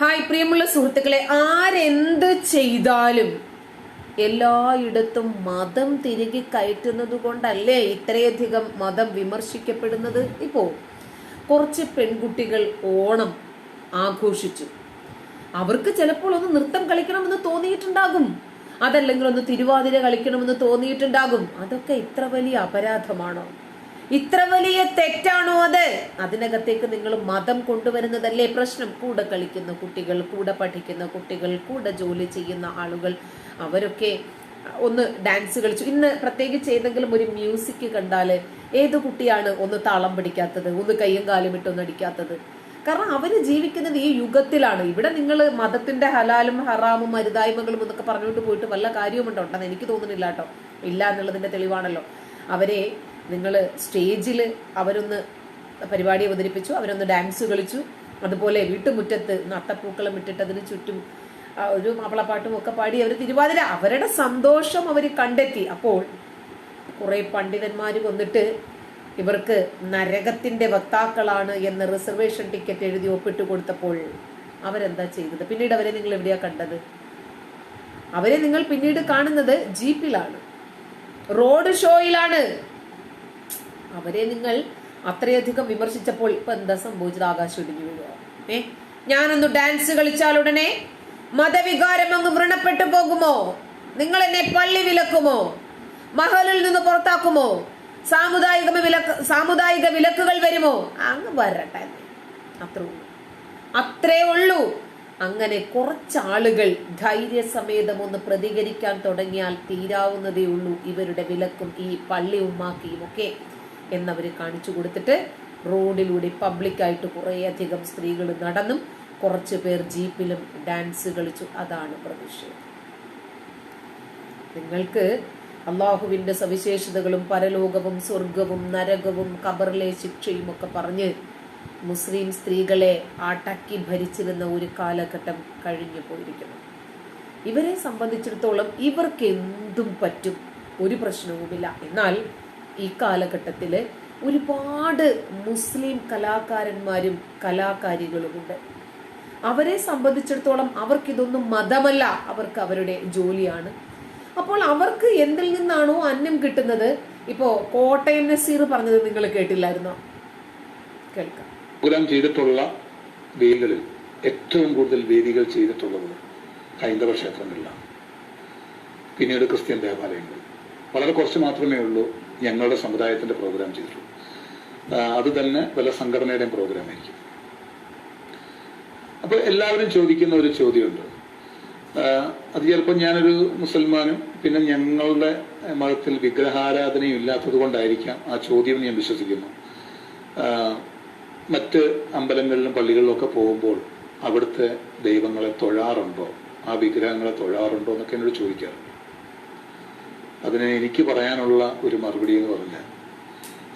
Hi പ്രിയമുള്ള സുഹൃത്തുക്കളെ ആരെന്ത് ചെയ്താലും എല്ലായിടത്തും മതം തിരികെ കയറ്റുന്നത് കൊണ്ടല്ലേ ഇത്രയധികം മതം വിമർശിക്കപ്പെടുന്നത്? ഇപ്പോ കുറച്ച് പെൺകുട്ടികൾ ഓണം ആഘോഷിച്ചു. അവർക്ക് ചിലപ്പോൾ ഒന്ന് നൃത്തം കളിക്കണമെന്ന് തോന്നിയിട്ടുണ്ടാകും. അതല്ലെങ്കിൽ ഒന്ന് തിരുവാതിര കളിക്കണമെന്ന് തോന്നിയിട്ടുണ്ടാകും. അതൊക്കെ ഇത്ര വലിയ അപരാധമാണോ? ഇത്ര വലിയ തെറ്റാണോ അത്? അതിനകത്തേക്ക് നിങ്ങൾ മതം കൊണ്ടുവരുന്നതല്ലേ പ്രശ്നം? കൂടെ കളിക്കുന്ന കുട്ടികൾ കൂടെ പഠിക്കുന്ന കുട്ടികൾ കൂടെ ജോലി ചെയ്യുന്ന ആളുകൾ അവരൊക്കെ ഒന്ന് ഡാൻസ് കളിച്ചു. ഇന്ന് പ്രത്യേകിച്ച് ഏതെങ്കിലും ഒരു മ്യൂസിക് കണ്ടാൽ ഏത് കുട്ടിയാണ് ഒന്ന് താളം പിടിക്കാത്തത്? ഒന്ന് കയ്യും കാലും ഇട്ടൊന്നും അടിക്കാത്തത്? കാരണം അവർ ജീവിക്കുന്നത് ഈ യുഗത്തിലാണ്. ഇവിടെ നിങ്ങൾ മതത്തിന്റെ ഹലാലും ഹറാമും മരുതായ്മകളും എന്നൊക്കെ പറഞ്ഞുകൊണ്ട് പോയിട്ട് വല്ല കാര്യവുമുണ്ടോ? ഉണ്ടെന്ന് എനിക്ക് തോന്നുന്നില്ല കേട്ടോ. ഇല്ല എന്നുള്ളതിന്റെ തെളിവാണല്ലോ. അവരെ നിങ്ങൾ സ്റ്റേജിൽ അവരൊന്ന് പരിപാടി അവതരിപ്പിച്ചു അവരൊന്ന് ഡാൻസ് കളിച്ചു. അതുപോലെ വീട്ടുമുറ്റത്ത് നട്ടപ്പൂക്കളം ഇട്ടിട്ട് അതിന് ചുറ്റും ഒരു മാപ്പിളപ്പാട്ടും ഒക്കെ പാടി അവർ തിരുവാതിര അവരുടെ സന്തോഷം അവർ കണ്ടെത്തി. അപ്പോൾ കുറെ പണ്ഡിതന്മാർ വന്നിട്ട് ഇവർക്ക് നരകത്തിന്റെ വക്താക്കളാണ് എന്ന് റിസർവേഷൻ ടിക്കറ്റ് എഴുതി ഒപ്പിട്ട് കൊടുത്തപ്പോൾ അവരെന്താ ചെയ്തത്? പിന്നീട് അവരെ നിങ്ങൾ എവിടെയാ കണ്ടത്? അവരെ നിങ്ങൾ പിന്നീട് കാണുന്നത് ജീപ്പിലാണ്. റോഡ് ഷോയിലാണ്. അവരെ നിങ്ങൾ അത്രയധികം വിമർശിച്ചപ്പോൾ ഇപ്പൊ എന്താ സംഭവിച്ചത്? ആകാശം ഇടിഞ്ഞു വീഴുക ഏ? ഞാനൊന്ന് ഡാൻസ് കളിച്ചാൽ ഉടനെ മതവികാരം അങ്ങ് വ്രണപ്പെട്ടു പോകുമോ? നിങ്ങൾ എന്നെ പള്ളി വിലക്കുമോ? മഹലിൽ നിന്ന് പുറത്താക്കുമോ? സാമുദായിക വിലക്ക് സാമുദായിക വിലക്കുകൾ വരുമോ? അങ്ങ് വരട്ടെ. അത്രേ ഉള്ളൂ. അത്രേ ഉള്ളൂ. അങ്ങനെ കുറച്ചാളുകൾ ധൈര്യസമേതം ഒന്ന് പ്രതികരിക്കാൻ തുടങ്ങിയാൽ തീരാവുന്നതേ ഉള്ളൂ ഇവരുടെ വിലക്കും ഈ പള്ളി ഉമ്മാക്കിയും ഒക്കെ. എന്നവർ കാണിച്ചു കൊടുത്തിട്ട് റോഡിലൂടെ പബ്ലിക്കായിട്ട് കുറേയധികം സ്ത്രീകൾ നടന്നും കുറച്ച് പേർ ജീപ്പിലും ഡാൻസ് കളിച്ചു. അതാണ് പ്രതിഷേധം നിങ്ങൾക്ക് അള്ളാഹുവിന്റെ സവിശേഷതകളും പരലോകവും സ്വർഗവും നരകവും ഖബറിലെ ശിക്ഷയും ഒക്കെ പറഞ്ഞ് മുസ്ലിം സ്ത്രീകളെ അടക്കി ഭരിച്ചിരുന്ന ഒരു കാലഘട്ടം കഴിഞ്ഞു പോയിരിക്കുന്നു. ഇവരെ സംബന്ധിച്ചിടത്തോളം ഇവർക്ക് എന്തും പറ്റും ഒരു പ്രശ്നവുമില്ല. എന്നാൽ ഈ കാലഘട്ടത്തിൽ ഒരുപാട് മുസ്ലിം കലാകാരന്മാരും കലാകാരികളുമുണ്ട് അവരെ സംബന്ധിച്ചിടത്തോളം അവർക്കിതൊന്നും മതമല്ല. അവർക്ക് അവരുടെ ജോലിയാണ്. അപ്പോൾ അവർക്ക് എന്തിൽ നിന്നാണോ അന്നം കിട്ടുന്നത്? ഇപ്പോ കോട്ടയം നസീർ പറഞ്ഞത് നിങ്ങൾ കേട്ടില്ലായിരുന്നോ? കേൾക്കാം. പ്രോഗ്രാം ചെയ്തിട്ടുള്ള വേദികളിൽ ഏറ്റവും കൂടുതൽ വേദികൾ ചെയ്തിട്ടുള്ളത് ഹൈന്ദവ ക്ഷേത്രങ്ങളിലാണ്. പിന്നീട് ക്രിസ്ത്യൻ ദേവാലയങ്ങൾ. വളരെ കുറച്ച് മാത്രമേ ഉള്ളൂ. ഞങ്ങളുടെ സമുദായത്തിന്റെ പ്രോഗ്രാം ചെയ്തിട്ടുള്ളൂ. അത് തന്നെ പല സംഘടനയുടെയും പ്രോഗ്രാം ആയിരിക്കും. അപ്പൊ എല്ലാവരും ചോദിക്കുന്ന ഒരു ചോദ്യമുണ്ട്. അത് ചിലപ്പോൾ ഞാനൊരു മുസൽമാനും പിന്നെ ഞങ്ങളുടെ മതത്തിൽ വിഗ്രഹാരാധനയും ഇല്ലാത്തത് കൊണ്ടായിരിക്കാം ആ ചോദ്യം ഞാൻ വിശ്വസിക്കുന്നു. മറ്റ് അമ്പലങ്ങളിലും പള്ളികളിലും ഒക്കെ പോകുമ്പോൾ അവിടുത്തെ ദൈവങ്ങളെ തൊഴാറുണ്ടോ? ആ വിഗ്രഹങ്ങളെ തൊഴാറുണ്ടോ എന്നൊക്കെ എന്നോട് ചോദിക്കാറുണ്ട്. അതിന് എനിക്ക് പറയാനുള്ള ഒരു മറുപടി എന്ന് പറഞ്ഞാൽ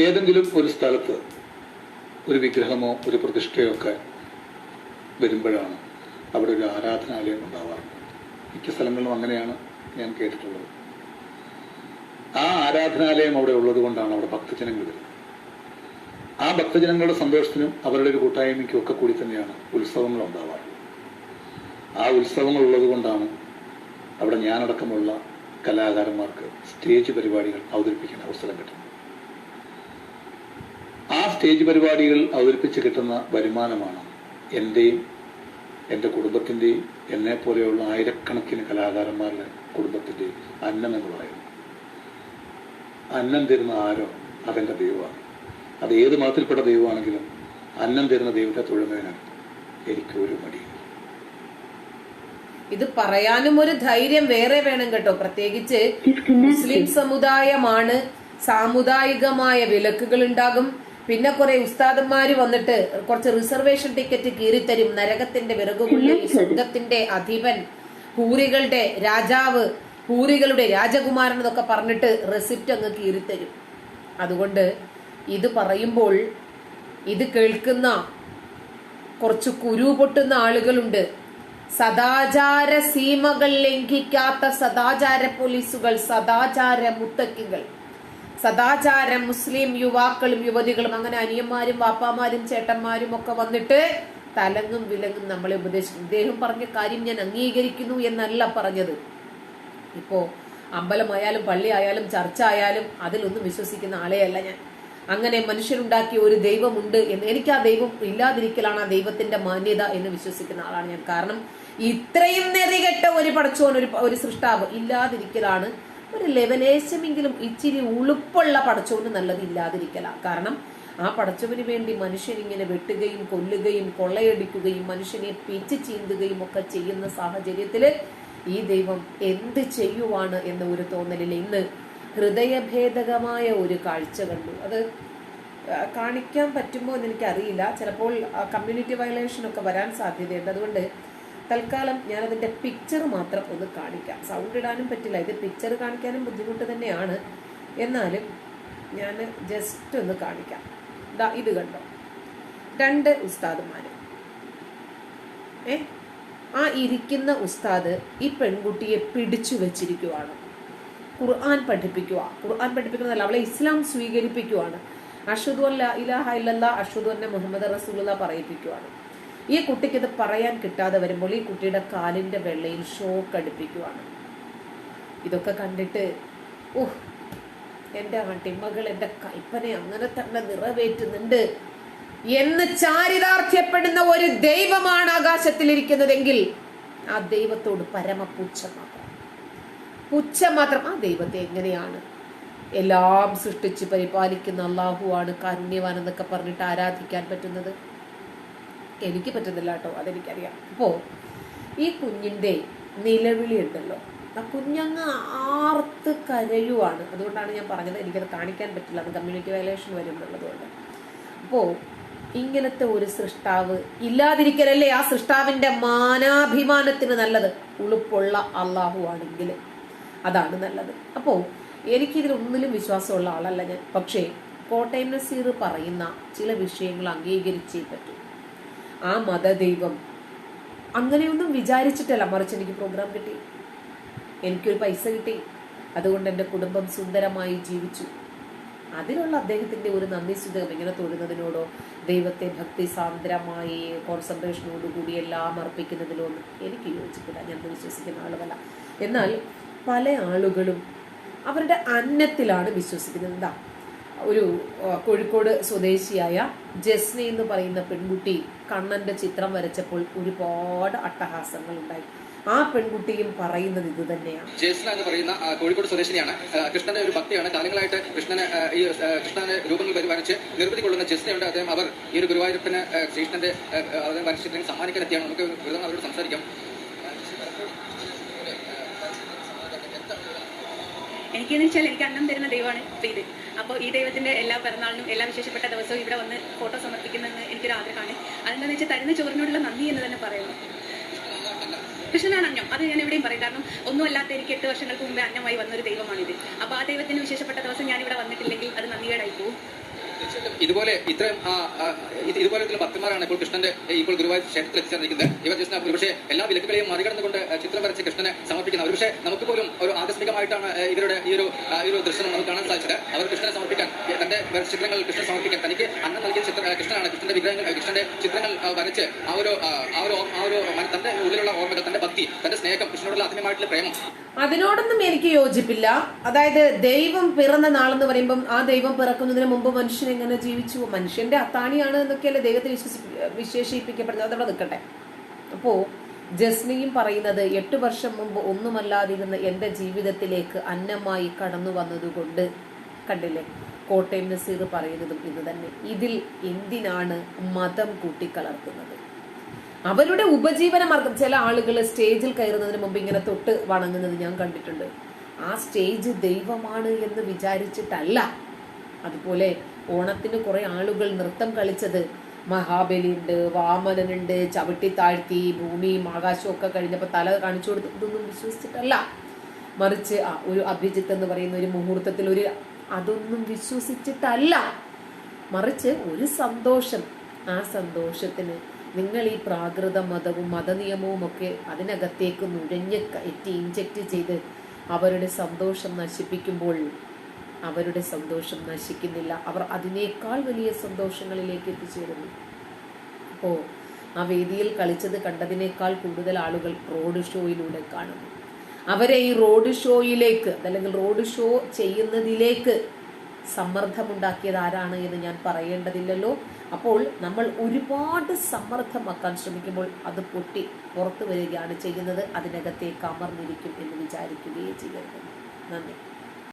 ഏതെങ്കിലും ഒരു സ്ഥലത്ത് ഒരു വിഗ്രഹമോ ഒരു പ്രതിഷ്ഠയോ ഒക്കെ വരുമ്പോഴാണ് അവിടെ ഒരു ആരാധനാലയം ഉണ്ടാവാറ് മിക്ക സ്ഥലങ്ങളിലും അങ്ങനെയാണ് ഞാൻ കേട്ടിട്ടുള്ളത്. ആ ആരാധനാലയം അവിടെ ഉള്ളത് കൊണ്ടാണ് അവിടെ ഭക്തജനങ്ങൾ വരുന്നത്. ആ ഭക്തജനങ്ങളുടെ സന്തോഷത്തിനും അവരുടെ ഒരു കൂട്ടായ്മയ്ക്കും ഒക്കെ കൂടി തന്നെയാണ് ഉത്സവങ്ങൾ ഉണ്ടാവാറ് ആ ഉത്സവങ്ങൾ ഉള്ളത് കൊണ്ടാണ് അവിടെ ഞാനടക്കമുള്ള കലാകാരന്മാർക്ക് സ്റ്റേജ് പരിപാടികൾ അവതരിപ്പിക്കാൻ അവസരം കിട്ടുന്നു. ആ സ്റ്റേജ് പരിപാടികൾ അവതരിപ്പിച്ച് കിട്ടുന്ന വരുമാനമാണ് എന്റെയും എന്റെ കുടുംബത്തിന്റെയും എന്നെ പോലെയുള്ള ആയിരക്കണക്കിന് കലാകാരന്മാരുടെ കുടുംബത്തിന്റെയും അന്നം എന്ന് പറയുന്നത്. അന്നം തരുന്ന ആരോ അതെന്റെ ദൈവമാണ്. അത് ഏത് മതത്തിൽപ്പെട്ട ദൈവമാണെങ്കിലും അന്നം തരുന്ന ദൈവത്തെ തൊഴുന്നതിന് എനിക്ക് ഒരു മടിയില്ല. ഇത് പറയാനും ഒരു ധൈര്യം വേറെ വേണം കേട്ടോ. പ്രത്യേകിച്ച് മുസ്ലിം സമുദായമാണ്. സാമുദായികമായ വിലക്കുകൾ ഉണ്ടാകും പിന്നെ കുറെ ഉസ്താദന്മാര് വന്നിട്ട് കുറച്ച് റിസർവേഷൻ ടിക്കറ്റ് കീറിത്തരും. നരകത്തിന്റെ വിറകുകളിൽ സ്വർഗത്തിന്റെ അധിപൻ ഹൂറികളുടെ രാജാവ് ഹൂറികളുടെ രാജകുമാരൻ എന്നൊക്കെ പറഞ്ഞിട്ട് റെസിപ്റ്റ് അങ്ങ് കീറിത്തരും. അതുകൊണ്ട് ഇത് പറയുമ്പോൾ ഇത് കേൾക്കുന്ന കുറച്ച് കുരു പൊട്ടുന്ന ആളുകളുണ്ട്. സദാചാര സീമകൾ ലംഘിക്കാത്ത സദാചാര പോലീസുകൾ സദാചാര മുത്തക്കികൾ സദാചാര മുസ്ലിം യുവാക്കളും യുവതികളും അങ്ങനെ അനിയന്മാരും വാപ്പാമാരും ചേട്ടന്മാരും ഒക്കെ വന്നിട്ട് തലങ്ങും വിലങ്ങും നമ്മളെ ഉപദേശിക്കും ഇദ്ദേഹം പറഞ്ഞ കാര്യം ഞാൻ അംഗീകരിക്കുന്നു എന്നല്ല പറഞ്ഞത്. ഇപ്പോ അമ്പലമായാലും പള്ളി ആയാലും ചർച്ച ആയാലും അതിലൊന്നും വിശ്വസിക്കുന്ന ആളെയല്ല ഞാൻ. അങ്ങനെ മനുഷ്യരുണ്ടാക്കിയ ഒരു ദൈവമുണ്ട് എന്ന്. എനിക്ക് ആ ദൈവം ഇല്ലാതിരിക്കലാണ് ആ ദൈവത്തിന്റെ മാന്യത എന്ന് വിശ്വസിക്കുന്ന ആളാണ് ഞാൻ. കാരണം ഇത്രയും നെറികെട്ട ഒരു പടച്ചോൻ ഒരു ഒരു സൃഷ്ടാവ് ഇല്ലാതിരിക്കലാണ്. ഒരു ലെവലേശമെങ്കിലും ഇച്ചിരി ഉളുപ്പുള്ള പടച്ചോന് നല്ലത് ഇല്ലാതിരിക്കലാണ്. കാരണം ആ പടച്ചവന് വേണ്ടി മനുഷ്യരിങ്ങനെ വെട്ടുകയും കൊല്ലുകയും കൊള്ളയടിക്കുകയും മനുഷ്യനെ പിച്ച് ചീന്തുകയും ഒക്കെ ചെയ്യുന്ന സാഹചര്യത്തിൽ ഈ ദൈവം എന്ത് ചെയ്യുവാണ് എന്ന ഒരു തോന്നലിൽ ഇന്ന് ഹൃദയഭേദകമായ ഒരു കാഴ്ച കണ്ടു. അത് കാണിക്കാൻ പറ്റുമോ എന്ന് എനിക്കറിയില്ല. ചിലപ്പോൾ കമ്മ്യൂണിറ്റി വയലേഷൻ ഒക്കെ വരാൻ സാധ്യതയുണ്ട്. അതുകൊണ്ട് തൽക്കാലം ഞാൻ അതിന്റെ പിക്ചർ മാത്രം ഒന്ന് കാണിക്കാം. സൗണ്ട് ഇടാനും പറ്റില്ല. ഇത് പിക്ചർ കാണിക്കാനും ബുദ്ധിമുട്ട് തന്നെയാണ്. എന്നാലും ഞാൻ ജസ്റ്റ് ഒന്ന് കാണിക്കാം. ദാ ഇത് കണ്ടോ? രണ്ട് ഉസ്താദുമാർ ഏ? ആ ഇരിക്കുന്ന ഉസ്താദ് ഈ പെൺകുട്ടിയെ പിടിച്ചു വെച്ചിരിക്കുവാണ്. ഖുർആൻ പഠിപ്പിക്കുക. ഖുർആൻ പഠിപ്പിക്കുന്നതല്ല അവളെ ഇസ്ലാം സ്വീകരിപ്പിക്കുവാണ്. അഷുദു അല്ല ഇലാഹ ഇല്ലല്ല അഷുദു അന്ന മുഹമ്മദ് റസൂലുള്ള പറയിപ്പിക്കുവാണ്. ഈ കുട്ടിക്ക് ഇത് പറയാൻ കിട്ടാതെ വരുമ്പോൾ ഈ കുട്ടിയുടെ കാലിന്റെ വെള്ളയിൽ ഷോക്ക് അടുപ്പിക്കുവാണ്. ഇതൊക്കെ കണ്ടിട്ട് ഓഹ് എന്റെ അടിമകൾ എന്റെ കൽപ്പന അങ്ങനെ തന്നെ നിറവേറ്റുന്നുണ്ട് എന്ന് ചാരിതാർത്ഥ്യപ്പെടുന്ന ഒരു ദൈവമാണ് ആകാശത്തിലിരിക്കുന്നതെങ്കിൽ ആ ദൈവത്തോട് പരമ പുച്ഛം മാത്രം ആ ദൈവത്തെ എങ്ങനെയാണ്? എല്ലാം സൃഷ്ടിച്ച് പരിപാലിക്കുന്ന അള്ളാഹുവാണ് കാരുണ്യവാൻ എന്നൊക്കെ പറഞ്ഞിട്ട് ആരാധിക്കാൻ പറ്റുന്നത്? എനിക്ക് പറ്റുന്നില്ല കേട്ടോ അതെനിക്കറിയാം. അപ്പോ ഈ കുഞ്ഞിന്റെ നിലവിളി ഉണ്ടല്ലോ. ആ കുഞ്ഞങ്ങ് ആർത്ത് കരയുവാണ്. അതുകൊണ്ടാണ് ഞാൻ പറഞ്ഞത് എനിക്കത് കാണിക്കാൻ പറ്റില്ല. അത് കമ്മ്യൂണിറ്റി വയലേഷൻ വരും എന്നുള്ളതുകൊണ്ട്. അപ്പോ ഇങ്ങനത്തെ ഒരു സൃഷ്ടാവ് ഇല്ലാതിരിക്കലല്ലേ ആ സൃഷ്ടാവിന്റെ മാനാഭിമാനത്തിന് നല്ലത്? ഉളുപ്പുള്ള അള്ളാഹു ആണെങ്കിൽ അതാണ് നല്ലത്. അപ്പോൾ എനിക്കിതിലൊന്നിലും വിശ്വാസമുള്ള ആളല്ല ഞാൻ. പക്ഷേ കോട്ടയം നസീർ പറയുന്ന ചില വിഷയങ്ങൾ അംഗീകരിച്ചേ പറ്റൂ. ആ മതദൈവം അങ്ങനെയൊന്നും വിചാരിച്ചിട്ടല്ല മറിച്ച് എനിക്ക് പ്രോഗ്രാം കിട്ടി. എനിക്കൊരു പൈസ കിട്ടി. അതുകൊണ്ട് എന്റെ കുടുംബം സുന്ദരമായി ജീവിച്ചു. അതിനുള്ള അദ്ദേഹത്തിന്റെ ഒരു നന്ദി സുതകം ഇങ്ങനെ തൊഴുന്നതിനോടോ ദൈവത്തെ ഭക്തി സാന്ദ്രമായി കോൺസെൻട്രേഷനോടുകൂടി എല്ലാം അർപ്പിക്കുന്നതിലോ ഒന്നും എനിക്ക് യോജിക്കില്ല ഞാൻ വിശ്വസിക്കുന്ന ആളുമല്ല. എന്നാൽ പല ആളുകളും അവരുടെ അന്നത്തിലാണ് വിശ്വസിക്കുന്നത്. എന്താ? ഒരു കോഴിക്കോട് സ്വദേശിയായ ജസ്നി എന്ന് പറയുന്ന പെൺകുട്ടി കണ്ണന്റെ ചിത്രം വരച്ചപ്പോൾ ഒരുപാട് അട്ടഹാസങ്ങൾ ഉണ്ടായി. ആ പെൺകുട്ടിയും പറയുന്നത് ഇത് തന്നെയാണ്. ജേസ്ന എന്ന് പറയുന്ന കോഴിക്കോട് സ്വദേശിനിയാണ്. കൃഷ്ണന്റെ ഒരു ഭക്തിയാണ്. കാലങ്ങളായിട്ട് കൃഷ്ണനെ ഈ കൃഷ്ണന്റെ കൃഷ്ണനെ രൂപങ്ങൾ പരിപാലിച്ച് നിർവൃതി കൊള്ളുന്ന ജസ്നയുണ്ട്. അദ്ദേഹം അവർ ഈ ഒരു ഗുരുവായൂരപ്പന് കൃഷ്ണന്റെ വരച്ചിട്ടുണ്ടെങ്കിൽ സമ്മാനിക്കാൻ എത്തിയാണ്. നമുക്ക് അവരോട് സംസാരിക്കാം. എനിക്കെന്ന് വെച്ചാൽ എനിക്ക് അന്നം തരുന്ന ദൈവമാണ് ഇത്. അപ്പോൾ ഈ ദൈവത്തിന്റെ എല്ലാ പിറന്നാളിനും എല്ലാ വിശേഷപ്പെട്ട ദിവസവും ഇവിടെ വന്ന് ഫോട്ടോ സമർപ്പിക്കുന്നതെന്ന് എനിക്കൊരു ആഗ്രഹമാണ്. അതെന്താണെന്ന് വെച്ചാൽ തരുന്ന ചോറിനോടുള്ള നന്ദി എന്ന് തന്നെ പറയുന്നു. കൃഷ്ണനാണ് അന്നം. അത് ഞാൻ എവിടെയും പറയും. കാരണം ഒന്നും അല്ലാത്ത എനിക്ക് എട്ട് വർഷങ്ങൾക്ക് മുമ്പേ അന്നമായി വന്നൊരു ദൈവമാണിത്. അപ്പോൾ ആ ദൈവത്തിന് വിശേഷപ്പെട്ട ദിവസം ഞാൻ ഇവിടെ വന്നിട്ടില്ലെങ്കിൽ അത് നന്ദികേടായി പോകും ഇതുപോലെ ഇത്രയും ആ, ആ, ഇത് ഇതുപോലത്തെ ഭക്തന്മാരാണ് ഇപ്പോൾ കൃഷ്ണന്റെ ഇപ്പോൾ ഗുരുവായൂർ ക്ഷേത്രത്തിൽ എത്തിച്ചേർന്നിരിക്കുന്നത്. ഇവർ ജസ്റ്റ് ഒരുപക്ഷെ എല്ലാ വിലക്കുകളെയും മറികടന്നുകൊണ്ട് ചിത്രം വരച്ച് കൃഷ്ണനെ സമർപ്പിക്കുന്ന ഒരുപക്ഷെ നമുക്ക് പോലും ഒരു ആകസ്മികമായിട്ടാണ് ഇവരുടെ ഈ ഒരു ഈ ഒരു ദൃശ്യം നമുക്ക് കാണാൻ സാധിച്ചത്. അവർ കൃഷ്ണനെ സമർപ്പിക്കാൻ തന്റെ ചിത്രങ്ങൾ കൃഷ്ണൻ സമർപ്പിക്കാൻ തനിക്ക് അന്നം നൽകിയ ചിത്ര കൃഷ്ണനാണ് കൃഷ്ണന്റെ വിഗ്രഹങ്ങൾ കൃഷ്ണന്റെ ചിത്രങ്ങൾ വരച്ച് ആ ഒരു ആ, ഒരു ആ ഒരു തന്റെ ഉള്ളിലുള്ള ഓർമ്മകൾ തന്റെ ഭക്തി തന്റെ സ്നേഹം കൃഷ്ണനോടുള്ള ആത്മീയമായിട്ടുള്ള പ്രേമം. അതിനോടൊന്നും എനിക്ക് യോജിപ്പില്ല. അതായത് ദൈവം പിറന്ന നാളെന്ന് പറയുമ്പം ആ ദൈവം പിറക്കുന്നതിന് മുമ്പ് മനുഷ്യൻ എങ്ങനെ ജീവിച്ചു. മനുഷ്യന്റെ അത്താണിയാണ് എന്നൊക്കെയല്ലേ ദൈവത്തെ വിശ്വസി വിശേഷിപ്പിക്കപ്പെടുന്നത്. അതവിടെ നിൽക്കട്ടെ. അപ്പോ ജസ്മിയും പറയുന്നത് എട്ട് വർഷം മുമ്പ് ഒന്നുമല്ലാതിരുന്ന എന്റെ ജീവിതത്തിലേക്ക് അന്നമായി കടന്നു വന്നതുകൊണ്ട് കണ്ടില്ലേ? കോട്ടയം നസീർ പറയുന്നതും ഇത് തന്നെ. ഇതിൽ എന്തിനാണ് മതം കൂട്ടിക്കലർത്തുന്നത്? അവരുടെ ഉപജീവന മാർഗം ചില ആളുകൾ സ്റ്റേജിൽ കയറുന്നതിന് മുമ്പ് ഇങ്ങനെ തൊട്ട് വണങ്ങുന്നത് ഞാൻ കണ്ടിട്ടുണ്ട്. ആ സ്റ്റേജ് ദൈവമാണ് എന്ന് വിചാരിച്ചിട്ടല്ല. അതുപോലെ ഓണത്തിന് കുറേ ആളുകൾ നൃത്തം കളിച്ചത്. മഹാബലിയുണ്ട് വാമനനുണ്ട് ചവിട്ടി താഴ്ത്തി ഭൂമിയും ആകാശവും ഒക്കെ കഴിഞ്ഞപ്പോൾ തല കാണിച്ചു കൊടുത്തു ഇതൊന്നും വിശ്വസിച്ചിട്ടല്ല. മറിച്ച് ഒരു അഭിജിത്ത് എന്ന് പറയുന്ന ഒരു മുഹൂർത്തത്തിൽ ഒരു അതൊന്നും വിശ്വസിച്ചിട്ടല്ല. മറിച്ച് ഒരു സന്തോഷം. ആ സന്തോഷത്തിന് നിങ്ങൾ ഈ പ്രാകൃത മതവും മതനിയമവും ഒക്കെ അതിനകത്തേക്ക് നുഴഞ്ഞ് കയറ്റി ഇഞ്ചക്ട് ചെയ്ത് അവരുടെ സന്തോഷം നശിപ്പിക്കുമ്പോൾ അവരുടെ സന്തോഷം നശിക്കുന്നില്ല. അവർ അതിനേക്കാൾ വലിയ സന്തോഷങ്ങളിലേക്ക് എത്തിച്ചേരുന്നു. അപ്പോൾ ആ വേദിയിൽ കളിച്ചത് കണ്ടതിനേക്കാൾ കൂടുതൽ ആളുകൾ റോഡ് ഷോയിലൂടെ കാണുന്നു. അവരെ ഈ റോഡ് ഷോയിലേക്ക് അല്ലെങ്കിൽ റോഡ് ഷോ ചെയ്യുന്നതിലേക്ക് സമ്മർദ്ദമുണ്ടാക്കിയത് ആരാണ് എന്ന് ഞാൻ പറയേണ്ടതില്ലല്ലോ. അപ്പോൾ നമ്മൾ ഒരുപാട് സമ്മർദ്ദമാക്കാൻ ശ്രമിക്കുമ്പോൾ അത് പൊട്ടി പുറത്തു വരികയാണ് ചെയ്യുന്നത്. അതിനകത്തേക്ക് അമർന്നിരിക്കും എന്ന് വിചാരിക്കുകയേ ചെയ്യരുത്. നന്ദി.